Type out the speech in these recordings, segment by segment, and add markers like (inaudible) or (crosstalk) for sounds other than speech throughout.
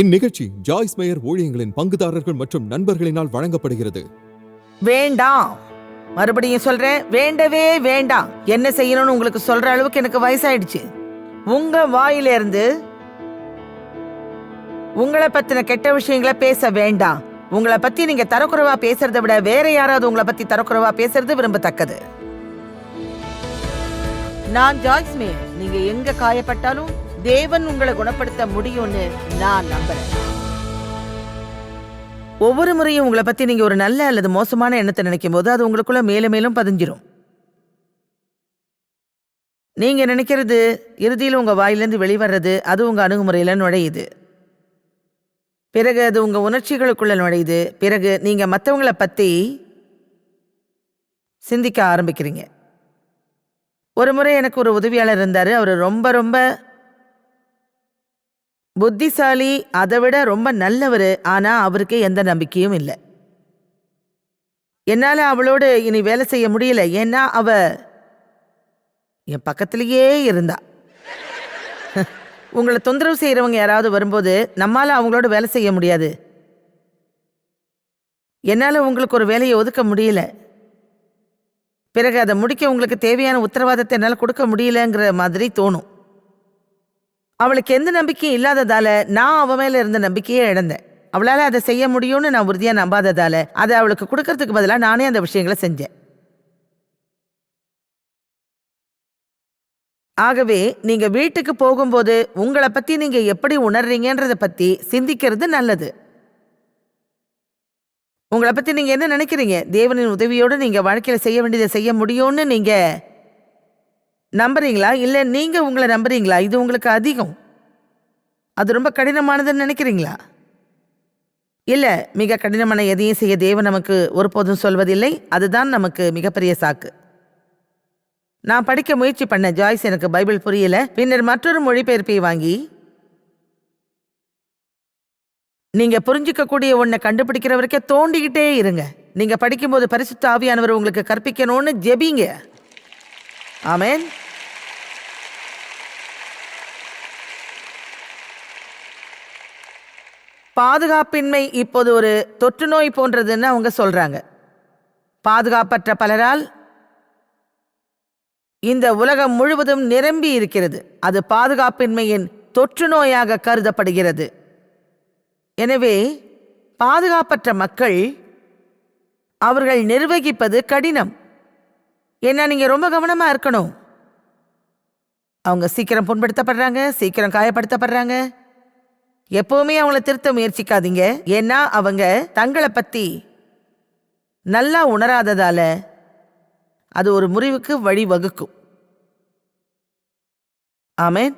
இந்நிகழ்ச்சி Joyce mayor ஊழியங்களின் பங்குதாரர்கள் மற்றும் நண்பர்களினால் வழங்கப்படுகிறது. வேண்டாம். மறுபடியும் சொல்றேன் வேண்டவே வேண்டாம். என்ன செய்யணும்னு உங்களுக்கு சொல்ற அளவுக்கு எனக்கு வயசாயிடுச்சு. உங்க வாயிலிருந்து உங்களை பத்தின கெட்ட விஷயங்களை பேச வேண்டாம். உங்களை பத்தி நீங்க தரக்குறைவா பேசுறதை விட வேற யாராவது உங்களை பத்தி தரக்குறைவா பேசுறது விரும்பத்தக்கது. நான் ஜாய்ஸ் மேயர். நீங்க எங்க காயப்பட்டாலும் தேவன் உங்களை குணப்படுத்த முடியும்னு நான் நம்புறேன். ஒவ்வொரு முறையும் உங்களை பத்தி நீங்க ஒரு நல்ல அல்லது மோசமான எண்ணத்தை நினைக்கும் போது அது உங்களுக்குள்ள மேலும் மேலும் பதிஞ்சிரும். நீங்க நினைக்கிறது இறுதியில் உங்க வாயிலிருந்து வெளிவர்றது அது உங்க அணுகுமுறையில நுழையுது. பிறகு அது உங்க உணர்ச்சிகளுக்குள்ள நுழையுது. பிறகு நீங்க மற்றவங்கள பத்தி சிந்திக்க ஆரம்பிக்கிறீங்க. ஒரு முறை எனக்கு ஒரு உதவியாளர் இருந்தார். அவர் ரொம்ப ரொம்ப புத்திசாலி அதை விட ரொம்ப நல்லவர் ஆனா அவருக்கு எந்த நம்பிக்கையும் இல்லை. என்னால் அவளோடு இனி வேலை செய்ய முடியல ஏன்னா அவ என் பக்கத்திலேயே இருந்தா. உங்களை தொந்தரவு செய்கிறவங்க யாராவது வரும்போது நம்மால் அவங்களோட வேலை செய்ய முடியாது. என்னால் உங்களுக்கு ஒரு வேலையை ஒதுக்க முடியல. பிறகு அதை முடிக்க உங்களுக்கு தேவையான உத்தரவாதத்தை என்னால் கொடுக்க முடியலங்கிற மாதிரி தோணும். அவளுக்கு எந்த நம்பிக்கையும் இல்லாததால நான் அவ மேல இருந்த நம்பிக்கையே இழந்தேன். அவளால அதை செய்ய முடியும்னு நான் உறுதியா நம்பாததால அதை அவளுக்கு கொடுக்கறதுக்கு பதிலாக நானே அந்த விஷயங்களை செஞ்சேன். ஆகவே நீங்க வீட்டுக்கு போகும்போது உங்களை பத்தி நீங்க எப்படி உணர்றீங்கன்றத பத்தி சிந்திக்கிறது நல்லது. உங்களை பத்தி நீங்க என்ன நினைக்கிறீங்க? தேவனின் உதவியோடு நீங்க வாழ்க்கையில செய்ய வேண்டியதை செய்ய முடியும்னு நீங்க நம்புறீங்களா? இல்லை நீங்கள் உங்களை நம்புறீங்களா? இது உங்களுக்கு அதிகம். அது ரொம்ப கடினமானதுன்னு நினைக்கிறீங்களா? இல்லை மிக கடினமான எதையும் செய்ய தேவன் நமக்கு ஒருபோதும் சொல்வதில்லை. அதுதான் நமக்கு மிகப்பெரிய சாக்கு. நான் படிக்க முயற்சி பண்ண ஜாய்ஸ் எனக்கு பைபிள் புரியல. பின்னர் மற்றொரு மொழிபெயர்ப்பை வாங்கி நீங்க புரிஞ்சிக்கக்கூடிய ஒன்றை கண்டுபிடிக்கிற வரைக்கும் தோண்டிக்கிட்டே இருங்க. நீங்க படிக்கும்போது பரிசுத்த ஆவியானவர் உங்களுக்கு கற்பிக்கணும்னு ஜெபிங்க. ஆமேன். பாதுகாப்பின்மை இப்போது ஒரு தொற்று நோய் போன்றதுன்னு அவங்க சொல்றாங்க. பாதுகாப்பற்ற பலரால் இந்த உலகம் முழுவதும் நிரம்பி இருக்கிறது. அது பாதுகாப்பின்மையின் தொற்று நோயாக கருதப்படுகிறது. எனவே பாதுகாப்பற்ற மக்கள் அவர்கள் நிர்வகிப்பது கடினம். ஏன்னா நீங்கள் ரொம்ப கவனமாக இருக்கணும். அவங்க சீக்கிரம் புண்படுத்தப்படுறாங்க சீக்கிரம் காயப்படுத்தப்படுறாங்க. எப்பவுமே அவங்கள திருத்த முயற்சிக்காதீங்க. ஏன்னா அவங்க தங்களை பத்தி நல்லா உணராததால அது ஒரு முறிவுக்கு வழிவகுக்கும். ஆமேன்.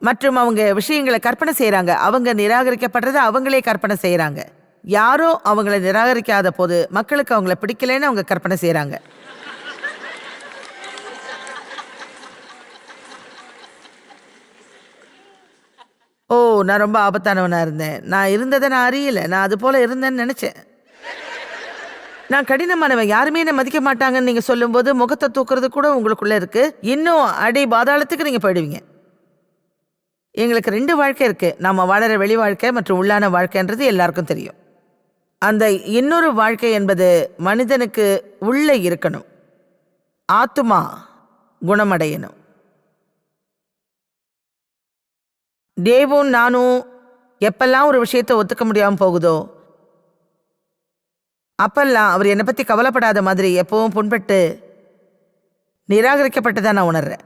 மற்றும் அவங்க விஷயங்களை கற்பனை செய்கிறாங்க அவங்க நிராகரிக்கப்படுறத அவங்களே கற்பனை செய்கிறாங்க யாரோ அவங்கள நிராகரிக்காத போது மக்களுக்கு அவங்கள பிடிக்கலைன்னு அவங்க கற்பனை செய்கிறாங்க ஓ நான் ரொம்ப ஆபத்தானவனா இருந்தேன். நான் இருந்ததை நான் அறியல. நான் அது போல இருந்தேன்னு நினைச்சேன். நான் கடினமானவன். யாருமே என்ன மதிக்க மாட்டாங்கன்னு நீங்க சொல்லும்போது முகத்தை தூக்குறது கூட உங்களுக்குள்ள இருக்கு. இன்னும் அடி பாதாளத்துக்கு நீங்க போயிடுவீங்க. எங்களுக்கு ரெண்டு வாழ்க்கை இருக்கு. நாம வாழற வெளி வாழ்க்கை மற்றும் உள்ளான வாழ்க்கைன்றது எல்லாருக்கும் தெரியும். அந்த இன்னொரு வாழ்க்கை என்பது மனிதனுக்கு உள்ளே இருக்கணும். ஆத்துமா குணமடையணும். டேவும் நானும் எப்பெல்லாம் ஒரு விஷயத்தை ஒத்துக்க முடியாமல் போகுதோ அப்பெல்லாம் அவர் என்னை பற்றி கவலைப்படாத மாதிரி எப்பவும் புண்பட்டு நிராகரிக்கப்பட்டதாக நான் உணர்றேன்.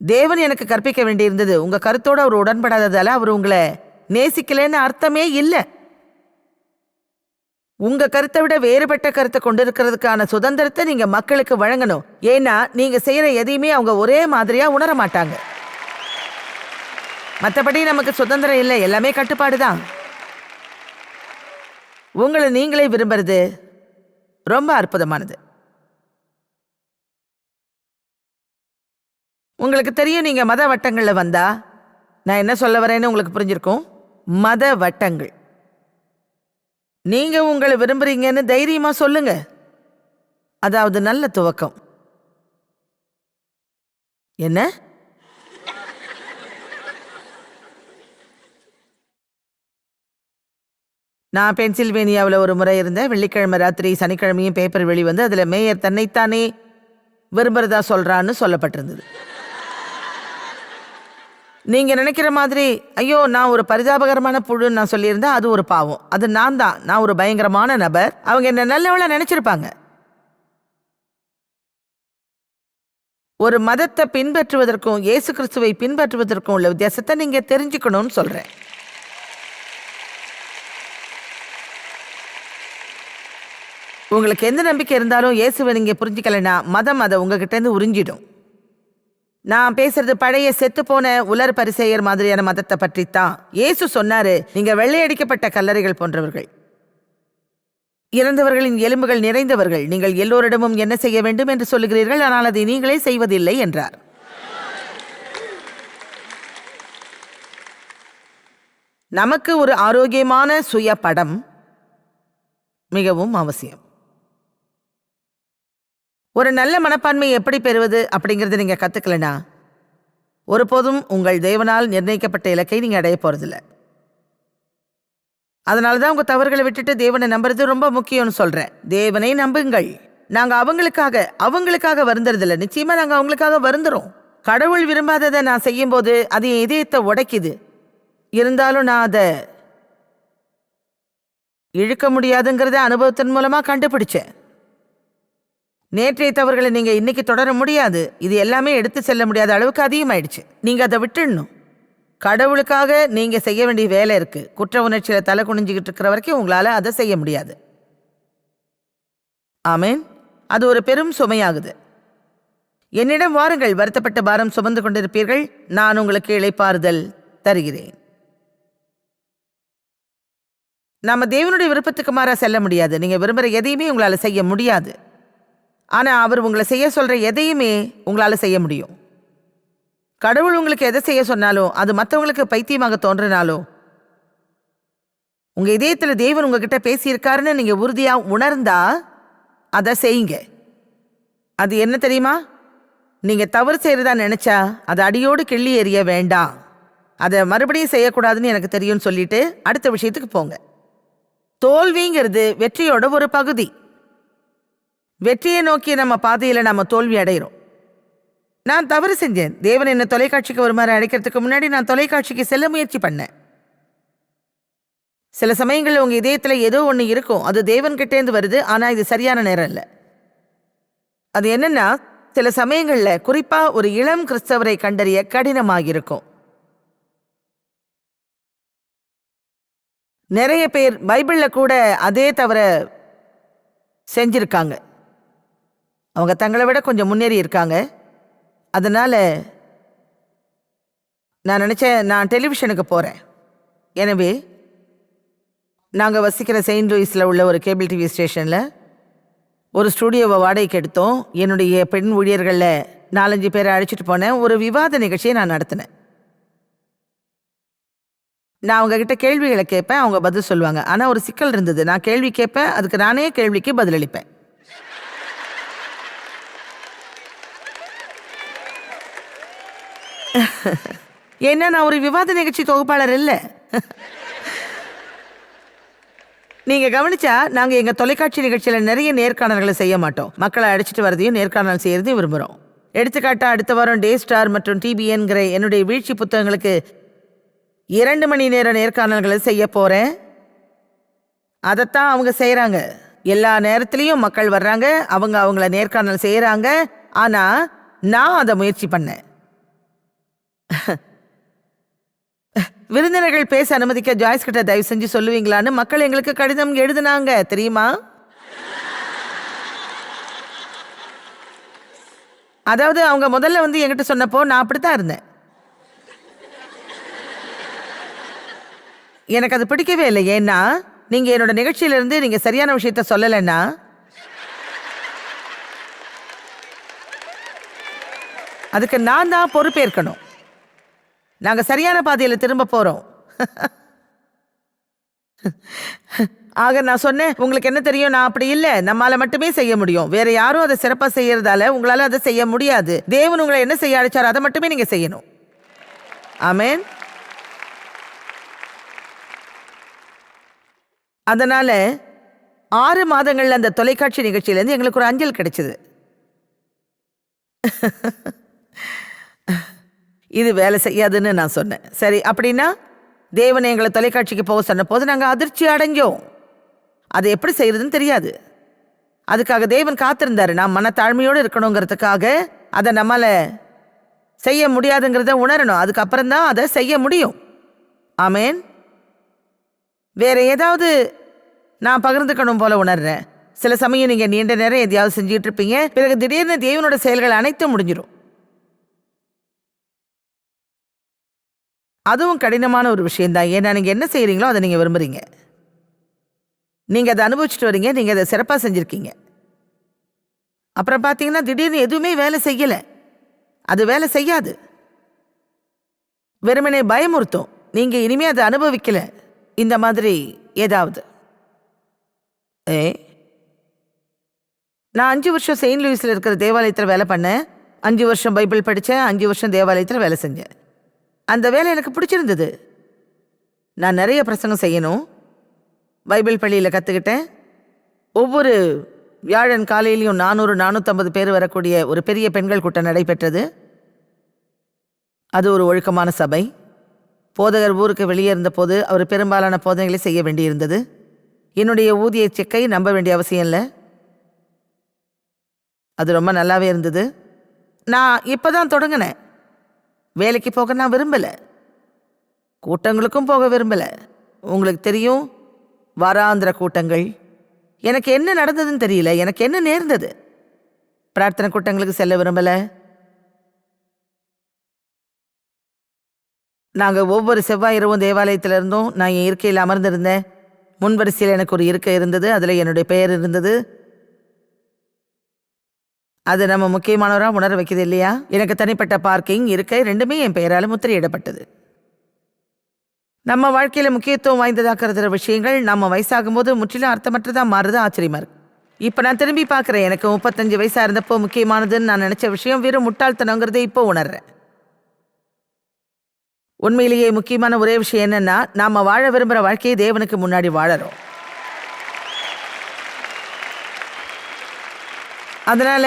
தேவன் எனக்கு கற்பிக்க வேண்டியிருந்தது உங்கள் கருத்தோடு அவர் உடன்படாததால அவர் உங்களை நேசிக்கலைன்னு அர்த்தமே இல்லை. உங்க கருத்தை விட வேறுபட்ட கருத்தை கொண்டிருக்கிறதுக்கான சுதந்திரத்தை நீங்க மக்களுக்கு வழங்கணும். ஏன்னா நீங்க செய்யற எதையுமே அவங்க ஒரே மாதிரியா உணர மாட்டாங்க மற்றபடி நமக்கு சுதந்திரம் இல்லை. எல்லாமே கட்டுப்பாடு தான். உங்களை நீங்களே விரும்புறது ரொம்ப அற்புதமானது. உங்களுக்கு தெரியும் நீங்க மத வட்டங்களில் வந்தா நான் என்ன சொல்ல வரேன்னு உங்களுக்கு புரிஞ்சிருக்கும். மத வட்டங்கள். நீங்க உங்களை விரும்புறீங்கன்னு தைரியமா சொல்லுங்க. அதாவது நல்ல துவக்கம். என்ன? நான் பென்சில்வேனியாவில் ஒரு முறை இருந்தேன். வெள்ளிக்கிழமை ராத்திரி சனிக்கிழமையும் பேப்பர் வெளிவந்து அதில் மேயர் தன்னைத்தானே விரும்புகிறதா சொல்கிறான்னு சொல்லப்பட்டிருந்தது. நீங்கள் நினைக்கிற மாதிரி ஐயோ நான் ஒரு பரிதாபகரமான புழுன்னு நான் சொல்லியிருந்தேன் அது ஒரு பாவம். அது நான் தான். நான் ஒரு பயங்கரமான நபர். அவங்க என்ன நல்லவளா நினைச்சிருப்பாங்க. ஒரு மதத்தை பின்பற்றுவதற்கும் இயேசு கிறிஸ்துவை பின்பற்றுவதற்கும் உள்ள வித்தியாசத்தை நீங்கள் தெரிஞ்சுக்கணும்னு சொல்கிறேன் உங்களுக்கு எந்த நம்பிக்கை இருந்தாலும் இயேசுவை நீங்கள் புரிஞ்சுக்கலைன்னா மதம் அதை உங்ககிட்டேருந்து உறிஞ்சிடும். நான் பேசுறது பழைய செத்து போன உலர் பரிசெயர் மாதிரியான மதத்தை பற்றி தான் இயேசு சொன்னாரு நீங்க வெள்ளையடிக்கப்பட்ட கல்லறைகள் போன்றவர்கள். இறந்தவர்களின் எலும்புகள் நிறைந்தவர்கள். நீங்கள் எல்லோரிடமும் என்ன செய்ய வேண்டும் என்று சொல்லுகிறீர்கள் ஆனால் அதை நீங்களே செய்வதில்லை என்றார். நமக்கு ஒரு ஆரோக்கியமான சுய படம் மிகவும் அவசியம். ஒரு நல்ல மனப்பான்மை எப்படி பெறுவது அப்படிங்கிறத நீங்கள் கற்றுக்கலனா ஒருபோதும் உங்கள் தேவனால் நிர்ணயிக்கப்பட்ட இலக்கை நீங்கள் அடைய போகிறதில்ல அதனால தான் உங்கள் தவறுகளை விட்டுட்டு தேவனை நம்புறது ரொம்ப முக்கியம்னு சொல்கிறேன் தேவனை நம்புங்கள். நாங்கள் அவங்களுக்காக அவங்களுக்காக வருந்துறதில்ல. நிச்சயமாக நாங்கள் அவங்களுக்காக வருந்துறோம். கடவுள் விரும்பாததை நான் செய்யும்போது அது என் இதயத்தை உடைக்குது. இருந்தாலும் நான் அதை இழுக்க முடியாதுங்கிறத அனுபவத்தின் மூலமாக கண்டுபிடிச்சேன். நேற்றைய தவறுகளை நீங்கள் இன்னைக்கு தொடர முடியாது. இது எல்லாமே எடுத்து செல்ல முடியாத அளவுக்கு அதிகமாயிடுச்சு. நீங்கள் அதை விட்டுடணும். கடவுளுக்காக நீங்கள் செய்ய வேண்டிய வேலை இருக்குது குற்ற உணர்ச்சியில் தலை குனிஞ்சிக்கிட்டு இருக்கிற வரைக்கும் உங்களால் அதை செய்ய முடியாது. ஆமேன். அது ஒரு பெரும் சுமையாகுது. என்னிடம் வாருங்கள். வருத்தப்பட்ட பாரம் சுமந்து கொண்டிருப்பீர்கள். நான் உங்களுக்கு இழைப்பாறுதல் தருகிறேன். நம்ம தேவனுடைய விருப்பத்துக்கு மாறா செல்ல முடியாது. நீங்க விரும்புகிற எதையுமே உங்களால் செய்ய முடியாது. ஆனா அவர் உங்களை செய்ய சொல்ற எதையுமே உங்களால செய்ய முடியும். கடவுள் உங்களுக்கு எதை செய்ய சொன்னாலும் அது மற்றவங்களுக்கு பைத்தியமாக தோன்றினாலும் உங்க இதயத்துல தேவன் உங்ககிட்ட பேசியிருக்காருன்னு நீங்க உறுதியா உணர்ந்தா அதை செய்யுங்க. அது என்ன தெரியுமா? நீங்க தவறு செய்யறதா நினைச்சா அதை அடியோடு கிள்ளி எறிய வேண்டாம். அதை மறுபடியும் செய்யக்கூடாதுன்னு எனக்கு தெரியும்னு சொல்லிட்டு அடுத்த விஷயத்துக்கு போங்க. தோல்விங்கிறது வெற்றியோட ஒரு பகுதி. வெற்றியை நோக்கி நம்ம பாதையில் நம்ம தோல்வி அடைகிறோம் நான் தவறு செஞ்சேன். தேவன் என்னை தொலைக்காட்சிக்கு வருமாறு அழைக்கிறதுக்கு முன்னாடி நான் தொலைக்காட்சிக்கு செல்ல முயற்சி பண்ணேன். சில சமயங்களில் உங்கள் இதயத்தில் ஏதோ ஒன்று இருக்கும். அது தேவன்கிட்டேருந்து வருது. ஆனால் இது சரியான நேரம் இல்லை. அது என்னென்னா சில சமயங்களில் குறிப்பாக ஒரு இளம் கிறிஸ்தவரை கண்டறிய கடினமாக இருக்கும் நிறைய பேர் பைபிளில் கூட அதே தவிர செஞ்சிருக்காங்க. அவங்க தங்களை விட கொஞ்சம் முன்னேறி இருக்காங்க. அதனால் நான் நினச்சேன் நான் டெலிவிஷனுக்கு போகிறேன் எனவே நாங்கள் வசிக்கிற செயின்ட் லூயிஸில் உள்ள ஒரு கேபிள் டிவி ஸ்டேஷனில் ஒரு ஸ்டூடியோவை வாடகைக்கு எடுத்தோம். என்னுடைய பெண் ஊழியர்களில் நாலஞ்சு பேரை அழைச்சிட்டு போனேன். ஒரு விவாத நிகழ்ச்சியை நான் நடத்தினேன். நான் அவங்கக்கிட்ட கேள்விகளை கேட்பேன் அவங்க பதில் சொல்லுவாங்க. ஆனால் ஒரு சிக்கல் இருந்தது. நான் கேள்வி கேட்பேன் அதுக்கு நானே கேள்விக்கு பதிலளிப்பேன். (laughs) ஏன்னா நான் ஒரு விவாத நிகழ்ச்சி தொகுப்பாளர் இல்லை. (laughs) நீங்க கவனிச்சா நாங்க எங்க தொலைக்காட்சி நிகழ்ச்சியில நிறைய நேர்காணல்களை செய்ய மாட்டோம். மக்களை அடிச்சிட்டு வரதையும் நேர்காணல் செய்யறதையும் விரும்புறோம். எடுத்துக்காட்டா அடுத்த வாரம் டே ஸ்டார் மற்றும் டிபிஎன்கிற என்னுடைய வீழ்ச்சி புத்தகங்களுக்கு இரண்டு மணி நேர நேர்காணல்களை செய்ய போறேன். அதைத்தான் அவங்க செய்கிறாங்க எல்லா நேரத்துலையும் மக்கள் வர்றாங்க. அவங்க அவங்கள நேர்காணல் செய்யறாங்க ஆனா நான் அதை முயற்சி பண்ணேன். விருந்தினர்கள் பேச அனுமதிக்க ஜாய்ஸ் கிட்ட தயவு செஞ்சு சொல்லுவீங்களான்னு மக்கள் எங்களுக்கு கடிதம் எழுதுனாங்க தெரியுமா? அதாவது அவங்க முதல்ல வந்து என்கிட்ட சொன்னப்போ நான் அப்படித்தான் இருந்தேன். எனக்கு அது பிடிக்கவே இல்லை. ஏன்னா நீங்க என்னோட நிகழ்ச்சியில இருந்து நீங்க சரியான விஷயத்த சொல்லலைன்னா அதுக்கு நான் தான் பொறுப்பேற்கணும். நாங்கள் சரியான பாதையில் திரும்ப போகிறோம் ஆக நான் சொன்னேன் உங்களுக்கு என்ன தெரியும்? நான் அப்படி இல்லை. நம்மால மட்டுமே செய்ய முடியும். வேற யாரும் அதை சிறப்பாக செய்யறதால உங்களால் அதை செய்ய முடியாது. தேவன் உங்களை என்ன செய்ய அழைச்சாரோ அதை மட்டுமே நீங்கள் செய்யணும். ஆமேன். அதனால ஆறு மாதங்கள்ல அந்த தொலைக்காட்சி நிகழ்ச்சியிலேருந்து எங்களுக்கு ஒரு அஞ்சல் கிடைச்சது. இது வேலை செய்யாதுன்னு நான் சொன்னேன். சரி அப்படின்னா தேவனை எங்களை தொலைக்காட்சிக்கு போக சொன்ன போது நாங்கள் அதிர்ச்சி அடைஞ்சோம். அதை எப்படி செய்யறதுன்னு தெரியாது. அதுக்காக தேவன் காத்திருந்தாரு. நான் மனத்தாழ்மையோடு இருக்கணுங்கிறதுக்காக அதை நம்மால செய்ய முடியாதுங்கிறத உணரணும். அதுக்கப்புறம் தான் அதை செய்ய முடியும். ஆமேன். வேற ஏதாவது நான் பகிர்ந்துக்கணும் போல உணர்றேன். சில சமயம் நீங்கள் நீண்ட நேரம் எதையாவது செஞ்சுட்டு இருப்பீங்க. பிறகு திடீர்னு தேவனோட செயல்கள் அனைத்தும் முடிஞ்சிடும் அதுவும் கடினமான ஒரு விஷயந்தான் ஏன்னா நீங்கள் என்ன செய்கிறீங்களோ அதை நீங்கள் விரும்புகிறீங்க நீங்கள் அதை அனுபவிச்சுட்டு வரீங்க நீங்கள் அதை சிறப்பாக செஞ்சுருக்கீங்க. அப்புறம் பார்த்தீங்கன்னா திடீர்னு எதுவுமே வேலை செய்யலை. அது வேலை செய்யாது. வெறுமனே பயமுறுத்தும். நீங்கள் இனிமேல் அதை அனுபவிக்கலை. இந்த மாதிரி ஏதாவது. ஏ? நான் அஞ்சு வருஷம் செயின்ட் லூயிஸில் இருக்கிற தேவாலயத்தில் வேலை பண்ணேன். அஞ்சு வருஷம் பைபிள் படித்தேன். அஞ்சு வருஷம் தேவாலயத்தில் வேலை செஞ்சேன். அந்த வேலை எனக்கு பிடிச்சிருந்தது. நான் நிறைய பிரசங்கம் செய்யணும். பைபிள் பள்ளியில் கற்றுக்கிட்டேன் ஒவ்வொரு வியாழன் காலையிலையும் நானூறு நானூற்றம்பது பேர் வரக்கூடிய ஒரு பெரிய பெண்கள் கூட்டம் நடைபெற்றது. அது ஒரு ஒழுக்கமான சபை. போதகர் ஊருக்கு வெளியே இருந்தபோது அவர் பெரும்பாலான போதனைகளை செய்ய வேண்டியிருந்தது. என்னுடைய ஊதிய செக்கை நம்ப வேண்டிய அவசியம் இல்லை. அது ரொம்ப நல்லாவே இருந்தது. நான் இப்போ தான் தொடங்கினேன். வேலைக்கு போக நான் விரும்பலை. கூட்டங்களுக்கும் போக விரும்பலை. உங்களுக்கு தெரியும் வாராந்திர கூட்டங்கள். எனக்கு என்ன நடந்ததுன்னு தெரியல. எனக்கு என்ன நேர்ந்தது? பிரார்த்தனை கூட்டங்களுக்கு செல்ல விரும்பலை. நாங்கள் ஒவ்வொரு செவ்வாய் இரவும் தேவாலயத்தில் இருந்தோம் நான் என் இருக்கையில் அமர்ந்திருந்தேன். முன்வரிசையில் எனக்கு ஒரு இருக்கை இருந்தது. அதில் என்னுடைய பெயர் இருந்தது. அது நம்ம முக்கியமானவராக உணர வைக்குது இல்லையா? எனக்கு தனிப்பட்ட பார்க்கிங் இருக்கை ரெண்டுமே என் பெயரால் முத்திரையிடப்பட்டது. நம்ம வாழ்க்கையில் முக்கியத்துவம் வாய்ந்ததாக்குற விஷயங்கள் நம்ம வயசாகும்போது முற்றிலும் அர்த்தமற்றதாக மாறுது ஆச்சரியமாக இருக்கு. இப்போ நான் திரும்பி பார்க்குறேன். எனக்கு முப்பத்தஞ்சு வயசாக இருந்தப்போ முக்கியமானதுன்னு நான் நினச்ச விஷயம் வெறும் முட்டாள்தனங்கிறதே இப்போ உணர்றேன். உண்மையிலேயே முக்கியமான ஒரே விஷயம் என்னென்னா நாம் வாழ விரும்புகிற வாழ்க்கையை தேவனுக்கு முன்னாடி வாழறோம். அதனால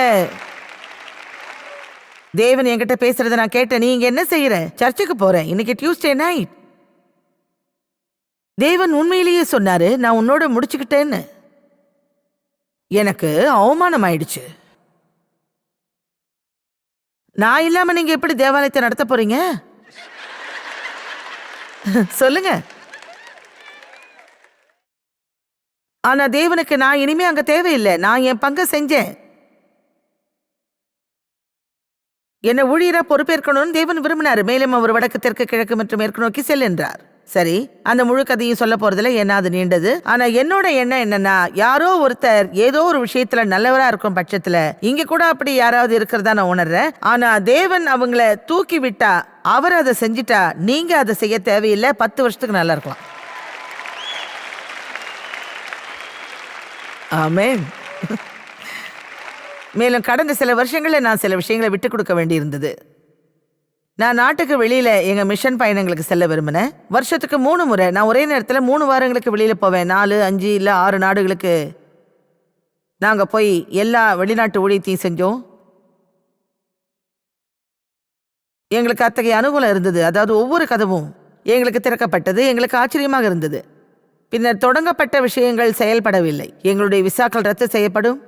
தேவன் என்கிட்ட பேசுறத நான் கேட்டேன். நீ இங்க என்ன செய்யற சர்ச்சுக்கு போறேன் இன்னைக்கு டியூஸ்டே நைட் தேவன் உண்மையிலேயே சொன்னாரு நான் உன்னோட முடிச்சுக்கிட்டேன்னு. எனக்கு அவமானம் ஆயிடுச்சு நான் இல்லாம நீங்க எப்படி தேவாலயத்தை நடத்த போறீங்க? சொல்லுங்க. ஆனா தேவனுக்கு நான் இனிமே அங்க தேவையில்லை. நான் என் பங்கை செஞ்சேன். என்ன ஊழியரா பொறுப்பேற்கணும்னு தேவன் விரும்பினார். மேலும் அவர் வடக்கு தெற்கு கிழக்கு மற்றும் மேற்கு நோக்கி செல் சரி அந்த முழு கதையும் சொல்ல போறதுல என்ன அது நீண்டது? ஆனா என்னோட எண்ணம் என்னன்னா யாரோ ஒருத்தர் ஏதோ ஒரு விஷயத்துல நல்லவரா இருக்கும் பட்சத்துல இங்க கூட அப்படி யாராவது இருக்கிறதா நான் உணர்றேன். ஆனா தேவன் அவங்கள தூக்கி விட்டா அவர் அதை செஞ்சிட்டா நீங்க அதை செய்ய தேவையில்லை. பத்து வருஷத்துக்கு நல்லா இருக்கலாம். ஆமென். மேலும் கடந்த சில வருஷங்களில் நான் சில விஷயங்களை விட்டு கொடுக்க வேண்டியிருந்தது. நான் நாட்டுக்கு வெளியில் எங்கள் மிஷன் பயணங்களுக்கு செல்ல விரும்பினேன். வருஷத்துக்கு மூணு முறை நான் ஒரே நேரத்தில் மூணு வாரங்களுக்கு வெளியில் போவேன். நாலு அஞ்சு இல்லை ஆறு நாடுகளுக்கு. நாங்கள் போய் எல்லா வெளிநாட்டு ஊழியத்தையும் செஞ்சோம். எங்களுக்கு அத்தகைய அனுகூலம் இருந்தது. அதாவது ஒவ்வொரு கதவும் எங்களுக்கு திறக்கப்பட்டது எங்களுக்கு ஆச்சரியமாக இருந்தது. பின்னர் தொடங்கப்பட்ட விஷயங்கள் செயல்படவில்லை. எங்களுடைய விசாக்கள் ரத்து செய்யப்படும்.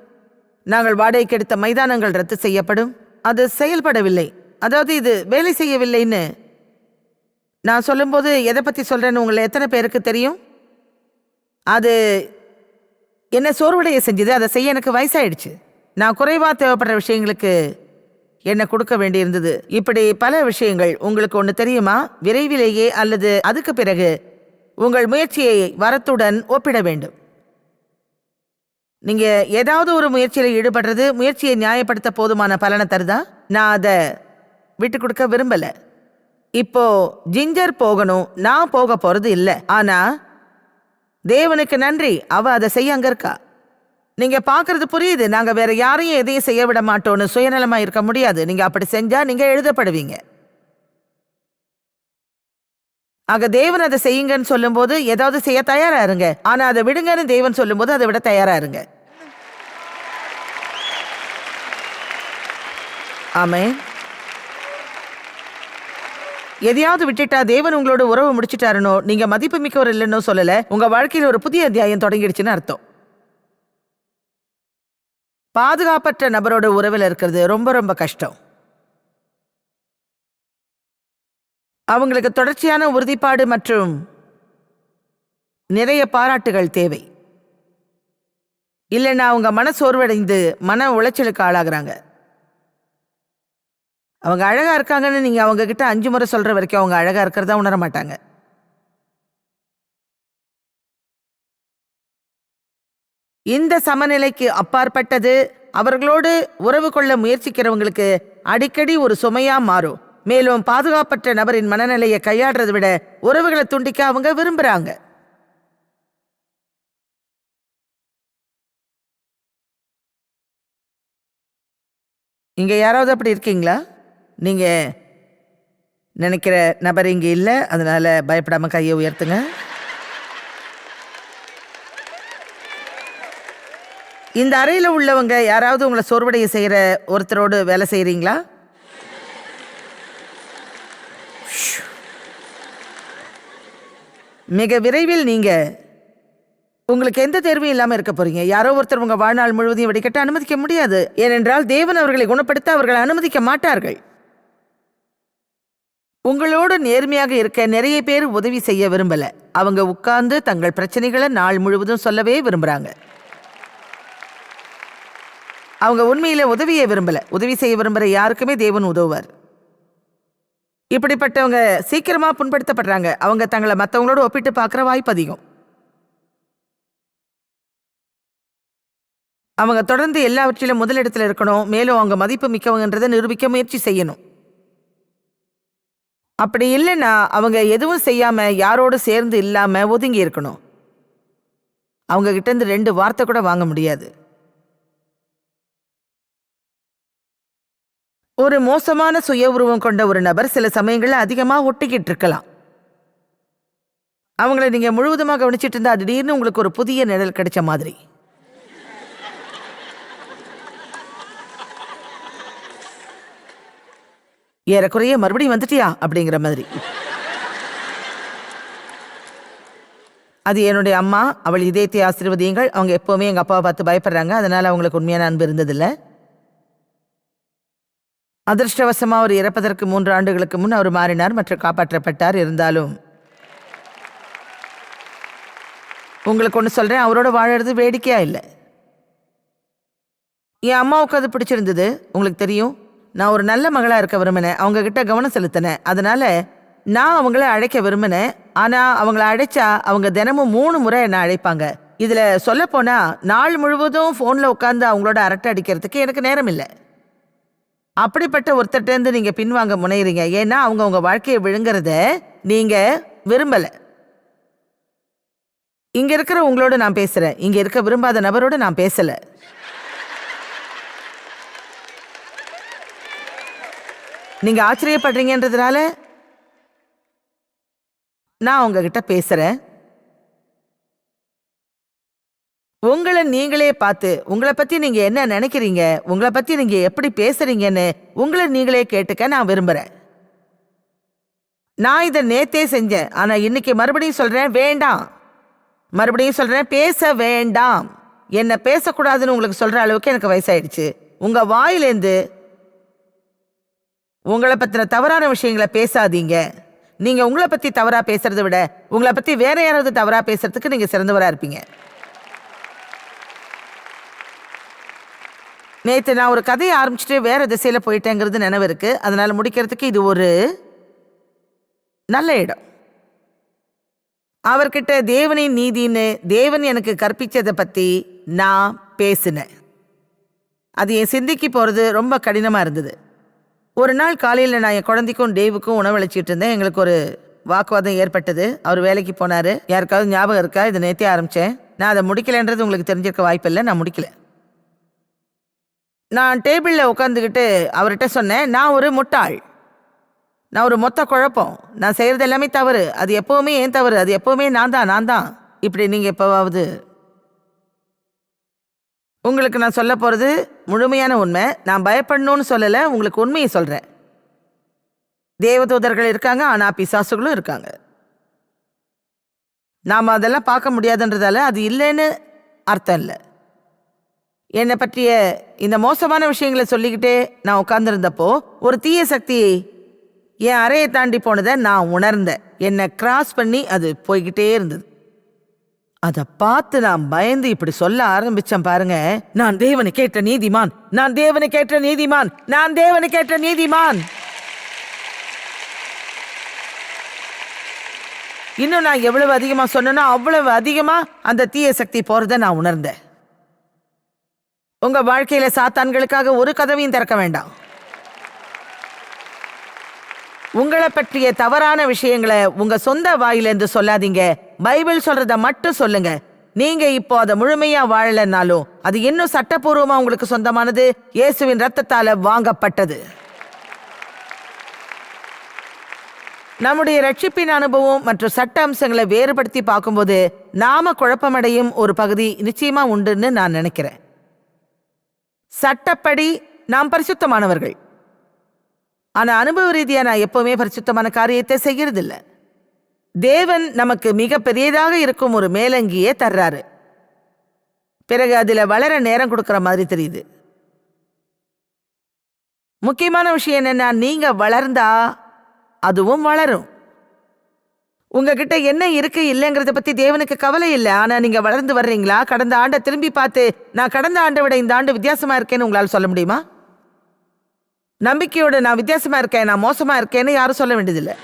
நாங்கள் வாடகைக்கு எடுத்த மைதானங்கள் ரத்து செய்யப்படும். அது செயல்படவில்லை. அதாவது இது வேலை செய்யவில்லைன்னு. நான் சொல்லும்போது எதை பற்றி சொல்கிறேன்னு உங்களை எத்தனை பேருக்கு தெரியும்? அது என்ன சோர்வடைய செஞ்சது. அதை செய்ய எனக்கு வயசாயிடுச்சு. நான் குறைவாக தேவைப்படுற விஷயங்களுக்கு என்ன கொடுக்க வேண்டியிருந்தது. இப்படி பல விஷயங்கள் உங்களுக்கு ஒன்று தெரியுமா? விரைவிலேயே அல்லது அதுக்கு பிறகு உங்கள் முயற்சியை வரத்துடன் ஒப்பிட வேண்டும். நீங்க ஏதாவது ஒரு முயற்சியில் ஈடுபடுறது முயற்சியை நியாயப்படுத்த போதுமான பலனை தருதா? நான் அதை விட்டு கொடுக்க விரும்பல. இப்போ ஜிஞ்சர் போகணும் நான் போக போறது இல்லை. ஆனா தேவனுக்கு நன்றி அவ அதை செய்ய அங்க இருக்கா? நீங்க பாக்குறது புரியுது நாங்க வேற யாரையும் எதையும் செய்ய விட மாட்டோம்னு சுயநலமா இருக்க முடியாது. நீங்க அப்படி செஞ்சா நீங்க எழுதப்படுவீங்க. ஆக தேவன் அதை செய்யுங்கன்னு சொல்லும்போது ஏதாவது செய்ய தயாரா இருங்க. ஆனா அதை விடுங்கன்னு தேவன் சொல்லும்போது அதை விட தயாரா இருங்க. ஆமே எதையாவது விட்டுட்டா தேவன் உங்களோட உறவு முடிச்சிட்டாருனோ நீங்க மதிப்பு மிக்கவர் இல்லைன்னோ சொல்லல. உங்க வாழ்க்கையில் ஒரு புதிய அத்தியாயம் தொடங்கிடுச்சுன்னு அர்த்தம். பாதுகாப்பற்ற நபரோட உறவில் இருக்கிறது ரொம்ப ரொம்ப கஷ்டம். அவங்களுக்கு தொடர்ச்சியான உறுதிப்பாடு மற்றும் நிறைய பாராட்டுகள் தேவை. இல்லைன்னா அவங்க மன சோர்வடைந்து மன உளைச்சலுக்கு ஆளாகிறாங்க. அவங்க அழகா இருக்காங்கன்னு நீங்க அவங்க கிட்ட அஞ்சு முறை சொல்ற வரைக்கும் அவங்க அழகா இருக்கிறதா உணர மாட்டாங்க. இந்த சமநிலைக்கு அப்பாற்பட்டது அவர்களோடு உறவு கொள்ள முயற்சிக்கிறவங்களுக்கு அடிக்கடி ஒரு சுமையா மாறும். மேலும் பாதுகாப்பற்ற நபரின் மனநிலையை கையாடுறதை விட உறவுகளை துண்டிக்க அவங்க விரும்புறாங்க. இங்க யாராவது அப்படி இருக்கீங்களா? நீங்க நினைக்கிற நபர் இங்க இல்லை அதனால பயப்படாம கையை உயர்த்துங்க. இந்த அறையில் உள்ளவங்க யாராவது உங்களை சோர்வடைய செய்கிற ஒருத்தரோடு வேலை செய்கிறீங்களா மிக விரைவில் நீங்கள் உங்களுக்கு எந்த தேர்வும் இல்லாமல் இருக்க போறீங்க? யாரோ ஒருத்தர் உங்கள் வாழ்நாள் முழுவதையும் வெடிக்கட்ட அனுமதிக்க முடியாது. ஏனென்றால் தேவன் அவர்களை குணப்படுத்த அவர்களை அனுமதிக்க மாட்டார்கள். உங்களோடு நேர்மையாக இருக்க நிறைய பேர் உதவி செய்ய விரும்பல. அவங்க உட்கார்ந்து தங்கள் பிரச்சனைகளை நாள் முழுவதும் சொல்லவே விரும்புறாங்க. அவங்க உண்மையில உதவியை விரும்பல. உதவி செய்ய விரும்புகிற யாருக்குமே தேவன் உதவுவார். இப்படிப்பட்டவங்க சீக்கிரமா புண்படுத்தப்படுறாங்க. அவங்க தங்களை மற்றவங்களோட ஒப்பிட்டு பார்க்குற வாய்ப்பு அதிகம். அவங்க தொடர்ந்து எல்லாவற்றிலும் முதலிடத்தில் இருக்கணும். மேலும் அவங்க மதிப்பு மிக்கவங்கன்றதை நிரூபிக்க முயற்சி செய்யணும். அப்படி இல்லைன்னா அவங்க எதுவும் செய்யாம யாரோடு சேர்ந்து இல்லாம ஒதுங்கி இருக்கணும். அவங்க கிட்ட இருந்து ரெண்டு வார்த்தை கூட வாங்க முடியாது. ஒரு மோசமான சுய உருவம் கொண்ட ஒரு நபர் சில சமயங்களில் அதிகமாக ஒட்டிக்கிட்டு இருக்கலாம். அவங்கள நீங்க முழுவதுமாக கவனிச்சிட்டு இருந்தா திடீர்னு உங்களுக்கு ஒரு புதிய நிழல் கிடைச்ச மாதிரி. ஏறக்குறைய மறுபடியும் வந்துட்டியா? அப்படிங்கிற மாதிரி. அது என்னுடைய அம்மா அவள் இதயத்தை ஆசீர்வதியுங்கள். அவங்க எப்போவுமே எங்கள் அப்பாவை பார்த்து பயப்படுறாங்க. அதனால் அவங்களுக்கு உண்மையான அன்பு இருந்ததில்லை. அதிர்ஷ்டவசமாக அவர் இறப்பதற்கு மூன்று ஆண்டுகளுக்கு முன் அவர் மாறினார் மற்றும் காப்பாற்றப்பட்டார் இருந்தாலும். உங்களுக்கு ஒன்று சொல்கிறேன் அவரோட வாழறது வேடிக்கையாக இல்லை. என் அம்மாவுக்கு அது பிடிச்சிருந்தது உங்களுக்கு தெரியும். நான் ஒரு நல்ல மகளாக இருக்க விரும்பினேன் அவங்கக்கிட்ட கவனம் செலுத்தினேன். அதனால் நான் அவங்கள அழைக்க விரும்பினேன் ஆனால் அவங்கள அழைச்சா அவங்க தினமும் மூணு முறை என்ன அழைப்பாங்க. இதில் சொல்லப்போனால் நாள் முழுவதும் ஃபோனில் உட்காந்து அவங்களோட அரட்டை அடிக்கிறதுக்கு எனக்கு நேரம் இல்லை. அப்படிப்பட்ட ஒருத்தர்கிட்டேருந்து நீங்க பின்வாங்க முனைகிறீங்க ஏன்னா அவங்க உங்க வாழ்க்கையை விழுங்குறத நீங்க விரும்பல. இங்க இருக்கிற உங்களோட நான் பேசுறேன். இங்க இருக்க விரும்பாத நபரோட நான் பேசல. நீங்க ஆச்சரியப்படுறீங்கன்றதுனால நான் உங்ககிட்ட பேசுறேன். உங்களை நீங்களே பார்த்து உங்களை பத்தி நீங்க என்ன நினைக்கிறீங்க உங்களை பத்தி நீங்க எப்படி பேசுறீங்கன்னு உங்களை நீங்களே கேட்டுக்க நான் விரும்புறேன். நான் இதை நேத்தே செஞ்சேன். ஆனா இன்னைக்கு மறுபடியும் சொல்றேன் வேண்டாம். மறுபடியும் சொல்றேன் பேச வேண்டாம். என்ன பேசக்கூடாதுன்னு உங்களுக்கு சொல்ற அளவுக்கு எனக்கு வயசாயிடுச்சு. உங்க வாயிலேருந்து உங்களை பத்தின தவறான விஷயங்களை பேசாதீங்க. நீங்க உங்களை பத்தி தவறா பேசுறதை விட உங்களை பத்தி வேற யாராவது தவறா பேசுறதுக்கு நீங்க சிறந்தவரா இருப்பீங்க. நேற்று நான் ஒரு கதையை ஆரம்பிச்சுட்டு வேற திசையில் போயிட்டேங்கிறது நினைவு இருக்கு. அதனால முடிக்கிறதுக்கு இது ஒரு நல்ல இடம். அவர்கிட்ட தேவனின் நீதின்னு தேவன் எனக்கு கற்பித்ததை பற்றி நான் பேசினேன். அது என் சிந்திக்கு போகிறது ரொம்ப கடினமாக இருந்தது. ஒரு நாள் காலையில் நான் என் குழந்தைக்கும் டேவுக்கும் உணவளிச்சிட்டு இருந்தேன். எங்களுக்கு ஒரு வாக்குவாதம் ஏற்பட்டது. அவர் வேலைக்கு போனார். யாருக்காவது ஞாபகம் இருக்கா? இதை நேற்றே ஆரம்பித்தேன் நான் அதை முடிக்கலைன்றது உங்களுக்கு தெரிஞ்சிருக்க வாய்ப்பில்லை. நான் முடிக்கலை. நான் டேபிளில் உட்காந்துக்கிட்டு அவர்கிட்ட சொன்னேன் நான் ஒரு முட்டாள். நான் ஒரு மொத்த குழப்பம். நான் செய்கிறது எல்லாமே தவறு. அது எப்போவுமே ஏன் தவறு? அது எப்போவுமே நான் தான் நான் தான். இப்படி நீங்கள் எப்போவாவது உங்களுக்கு நான் சொல்ல போகிறது முழுமையான உண்மை. நான் பயப்படணும்னு சொல்லலை உங்களுக்கு உண்மையை சொல்கிறேன் தேவதூதர்கள் இருக்காங்க ஆனால் பிசாசுகளும் இருக்காங்க. நாம் அதெல்லாம் பார்க்க முடியாதுன்றதால அது இல்லைன்னு அர்த்தம் இல்லை. என்னை பற்றிய இந்த மோசமான விஷயங்களை சொல்லிக்கிட்டே நான் உட்காந்துருந்தப்போ ஒரு தீய சக்தி என் அறையை தாண்டி போனதை நான் உணர்ந்தேன். என்னை கிராஸ் பண்ணி அது போய்கிட்டே இருந்தது. அதை பார்த்து நான் பயந்து இப்படி சொல்ல ஆரம்பிச்சேன் பாருங்க. நான் தேவனை கேட்ட நீதிமான் நான் தேவனை கேட்ட நீதிமான் நான் தேவனை கேட்ட நீதிமான். இன்னும் நான் எவ்வளவு அதிகமா சொன்னேனோ அவ்வளவு அதிகமா அந்த தீய சக்தி போகிறத நான் உணர்ந்தேன். உங்க வாழ்க்கையில சாத்தான்களுக்காக ஒரு கதவையும் திறக்க வேண்டாம். உங்களை பற்றிய தவறான விஷயங்களை உங்க சொந்த வாயிலிருந்து சொல்லாதீங்க. பைபிள் சொல்றத மட்டும் சொல்லுங்க. நீங்க இப்போ அதை முழுமையா வாழலைன்னாலும் அது இன்னும் சட்டப்பூர்வமா உங்களுக்கு சொந்தமானது. இயேசுவின் ரத்தத்தால வாங்கப்பட்டது. நம்முடைய ரட்சிப்பின் அனுபவம் மற்றும் சட்ட அம்சங்களை வேறுபடுத்தி பார்க்கும்போது நாம குழப்பமடையும் ஒரு பகுதி நிச்சயமா உண்டுன்னு நான் நினைக்கிறேன். சட்டப்படி நாம் பரிசுத்தமானவர்கள். ஆனால் அனுபவ ரீதியாக நான் எப்பவுமே பரிசுத்தமான காரியத்தை செய்கிறதில்ல தேவன் நமக்கு மிக பெரியதாக இருக்கும் ஒரு மேலங்கியே தர்றாரு. பிறகு அதில் வளர நேரம் கொடுக்குற மாதிரி தெரியுது. முக்கியமான விஷயம் என்னென்னா நீங்கள் வளர்ந்தா அதுவும் வளரும். உங்ககிட்ட என்ன இருக்கு இல்லைங்கிறத பத்தி தேவனுக்கு கவலை இல்லை. ஆனா நீங்க வளர்ந்து வர்றீங்களா? கடந்த ஆண்டை திரும்பி பார்த்து நான் கடந்த ஆண்டை விட இந்த ஆண்டு வித்தியாசமா இருக்கேன்னு உங்களால் சொல்ல முடியுமா? நம்பிக்கையோட நான் வித்தியாசமா இருக்கேன் நான் மோசமா இருக்கேன்னு யாரும் சொல்ல வேண்டியதில்லை.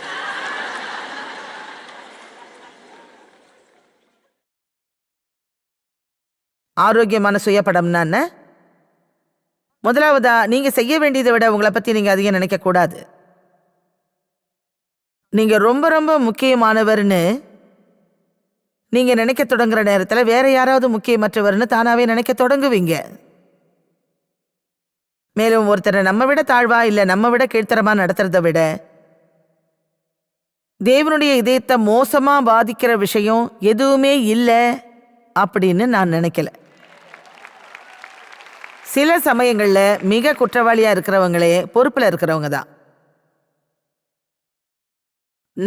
ஆரோக்கியமான சுயப்படம்னா என்ன? முதலாவதா நீங்க செய்ய வேண்டியதை விட உங்களை பத்தி நீங்க அதிகம் நினைக்க கூடாது. நீங்க ரொம்ப ரொம்ப முக்கியமானவர்னு நீங்க நினைக்க தொடங்குற நேரத்தில் வேற யாராவது முக்கியமற்றவர்னு தானாவே நினைக்க தொடங்குவீங்க. மேலும் ஒருத்தரை நம்ம விட தாழ்வா இல்லை நம்ம விட கீழ்த்தரமா நடத்துறத விட தேவனுடைய இதயத்தை மோசமா பாதிக்கிற விஷயம் எதுவுமே இல்லை அப்படின்னு நான் நினைக்கல. சில சமயங்களில் மிக குற்றவாளியாக இருக்கிறவங்களே பொறுப்பில் இருக்கிறவங்க தான்.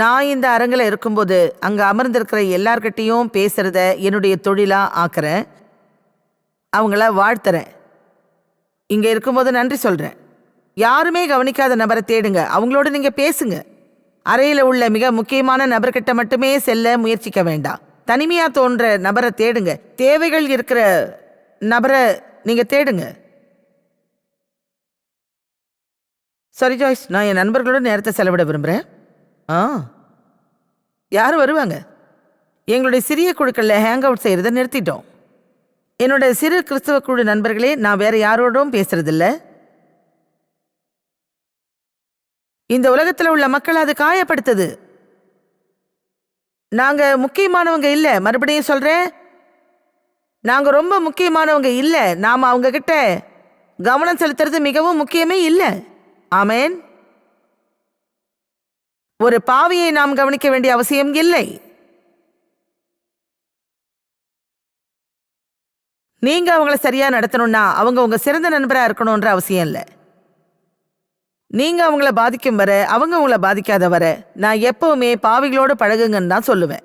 நான் இந்த அரங்கில் இருக்கும்போது அங்கே அமர்ந்திருக்கிற எல்லார்கிட்டேயும் பேசுகிறத என்னுடைய தொழிலாக ஆக்குறேன். அவங்கள வாழ்த்துறேன். இங்கே இருக்கும்போது நன்றி சொல்கிறேன் யாருமே கவனிக்காத நபரை தேடுங்க. அவங்களோட நீங்கள் பேசுங்க. அறையில் உள்ள மிக முக்கியமான நபர்கிட்ட மட்டுமே செல்ல முயற்சிக்க வேண்டாம். தனிமையாக தோன்ற நபரை தேடுங்க. தேவைகள் இருக்கிற நபரை நீங்கள் தேடுங்க. சாரி ஜாய்ஸ் நான் என் நண்பர்களோட நேரத்தை செலவிட விரும்புகிறேன் ஆ. யார் வருவாங்க? எங்களுடைய சிறிய குழுக்களில் ஹேங் அவுட் செய்கிறத நிறுத்திட்டோம். என்னோட சிறு கிறிஸ்தவ குழு நண்பர்களே நான் வேற யாரோடும் பேசுறதில்ல. இந்த உலகத்தில் உள்ள மக்கள் அது காயப்படுத்துது. நாங்க முக்கியமானவங்க இல்ல மறுபடியும் சொல்றேன். நாங்க ரொம்ப முக்கியமானவங்க இல்ல நாம அவங்க கிட்ட கவனம் செலுத்துறது மிகவும் முக்கியமே இல்லை. ஆமேன். ஒரு பாவியை நாம் கவனிக்க வேண்டிய அவசியம் இல்லை. நீங்க அவங்கள சரியா நடத்தணும்னா அவங்க உங்க சிறந்த நண்பரா இருக்கணும்ன்ற அவசியம் இல்லை. நீங்க அவங்கள பாதிக்கும் வர அவங்க உங்களை பாதிக்காத வர நான் எப்பவுமே பாவிகளோட பழகுங்கன்னு தான் சொல்லுவேன்.